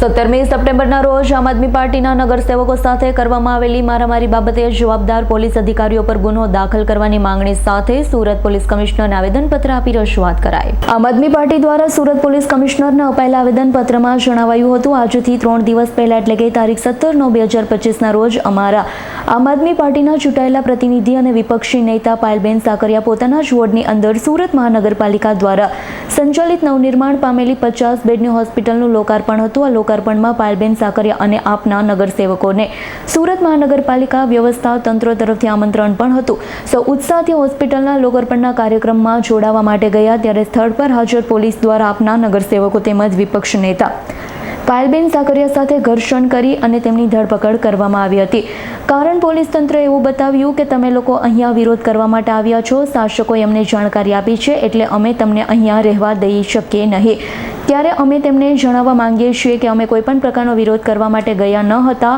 સત્તરમી સપ્ટેમ્બરના રોજ આમ આદમી પાર્ટીના નગરસેવકો સાથે કરવામાં આવેલી મારામારી બાબતે જવાબદાર પોલીસ અધિકારીઓ પર ગુનો દાખલ કરવાની માંગણી સાથે સુરત પોલીસ કમિશનરને આવેદનપત્ર આપી રજૂઆત કરાઈ. આમ આદમી પાર્ટી દ્વારા સુરત પોલીસ કમિશનરને અપાયેલા આવેદનપત્રમાં જણાવાયું હતું, આજથી ત્રણ દિવસ પહેલા, એટલે કે તારીખ સત્તર નવ બે હજાર પચીસના રોજ અમારા આમ આદમી પાર્ટીના ચૂંટાયેલા પ્રતિનિધિ અને વિપક્ષી નેતા પાયલબેન સાકરિયા પોતાના જ વોર્ડની અંદર સુરત મહાનગરપાલિકા દ્વારા સંચાલિત નવનિર્માણ પામેલી પચાસ બેડની હોસ્પિટલનું લોકાર્પણ હતું. આ લોકાર્પણમાં પાયલબેન સાકરિયા અને આપના નગરસેવકોને સુરત મહાનગરપાલિકા વ્યવસ્થા તંત્ર તરફથી આમંત્રણ પણ હતું. સૌ ઉત્સાહથી હોસ્પિટલના લોકાર્પણના કાર્યક્રમમાં જોડાવા માટે ગયા, ત્યારે સ્થળ પર હાજર પોલીસ દ્વારા આપના નગરસેવકો તેમજ વિપક્ષ નેતા પાયલબેન સાકરિયા સાથે ઘર્ષણ કરી અને તેમની ધરપકડ કરવામાં આવી હતી. કારણ પોલીસ તંત્રએ એવું બતાવ્યું કે તમે લોકો અહીંયા વિરોધ કરવા માટે આવ્યા છો. શાસકોએ અમને જાણકારી આપી છે એટલે અમે તમને અહીંયા રહેવા દઈ શકીએ નહીં. ત્યારે અમે તેમને જણાવવા માંગીએ છીએ કે અમે કોઈપણ પ્રકારનો વિરોધ કરવા માટે ગયા ન હતા.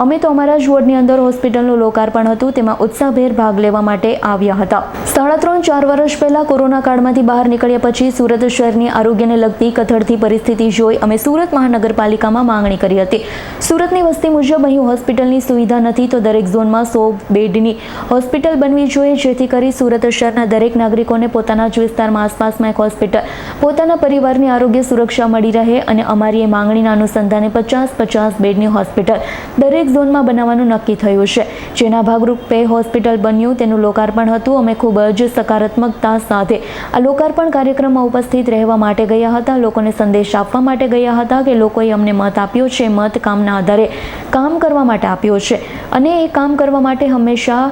અમે તો અમારા જ વોર્ડની અંદર હોસ્પિટલનું લોકાર્પણ હતું, તેમાં ઉત્સાહભેર ભાગ લેવા માટે આવ્યા હતા. સાડા ત્રણ, ચાર વર્ષ પહેલા કોરોના કાળમાંથી બહાર નીકળ્યા પછી સુરત શહેરની આરોગ્યને લગતી કથળતી પરિસ્થિતિ જોઈ અમે સુરત મહાનગરપાલિકામાં માંગણી કરી હતી. સુરતની વસ્તી મુજબ અહીં હોસ્પિટલની સુવિધા નથી તો દરેક ઝોનમાં સો બેડની હોસ્પિટલ બનવી જોઈએ, જેથી કરી સુરત શહેરના દરેક નાગરિકોને પોતાના જ વિસ્તારમાં આસપાસમાં એક હોસ્પિટલ, પોતાના પરિવારની આરોગ્ય સુરક્ષા મળી રહે અને અમારી એ માંગણીના અનુસંધાને પચાસ પચાસ બેડની હોસ્પિટલ દરેક ઝોનમાં બનાવવાનું નક્કી થયું છે. જેના ભાગરૂપે હોસ્પિટલ બન્યું, તેનું લોકાર્પણ હતું. અમે ખૂબ જ સકારાત્મકતા સાથે આ લોકાર્પણ કાર્યક્રમમાં ઉપસ્થિત રહેવા માટે ગયા હતા. લોકોને સંદેશ આપવા માટે ગયા હતા કે લોકોએ અમને મત આપ્યો છે. મત કામના આધારે કામ કરવા માટે આપ્યો છે. અને એ કામ કરવા માટે હંમેશા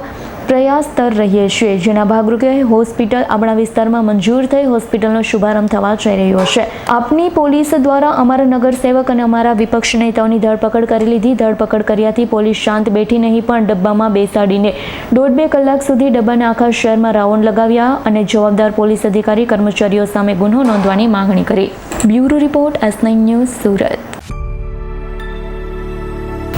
પ્રયાસતર રહીએ છીએ. જેના ભાગરૂપે હોસ્પિટલ આપણા વિસ્તારમાં મંજૂર થઈ હોસ્પિટલનો શુભારંભ થવા જઈ રહ્યો છે. આપની પોલીસ દ્વારા અમારા નગરસેવક અને અમારા વિપક્ષ નેતાઓની ધરપકડ કરી લીધી. ધરપકડ કર્યાથી પોલીસ શાંત બેઠી નહીં, પણ ડબ્બામાં બેસાડીને દોઢ બે કલાક સુધી ડબ્બાના આખા શહેરમાં રાઉન્ડ લગાવ્યા અને જવાબદાર પોલીસ અધિકારી કર્મચારીઓ સામે ગુનો નોંધવાની માંગણી કરી. Bureau report S nine news Surat.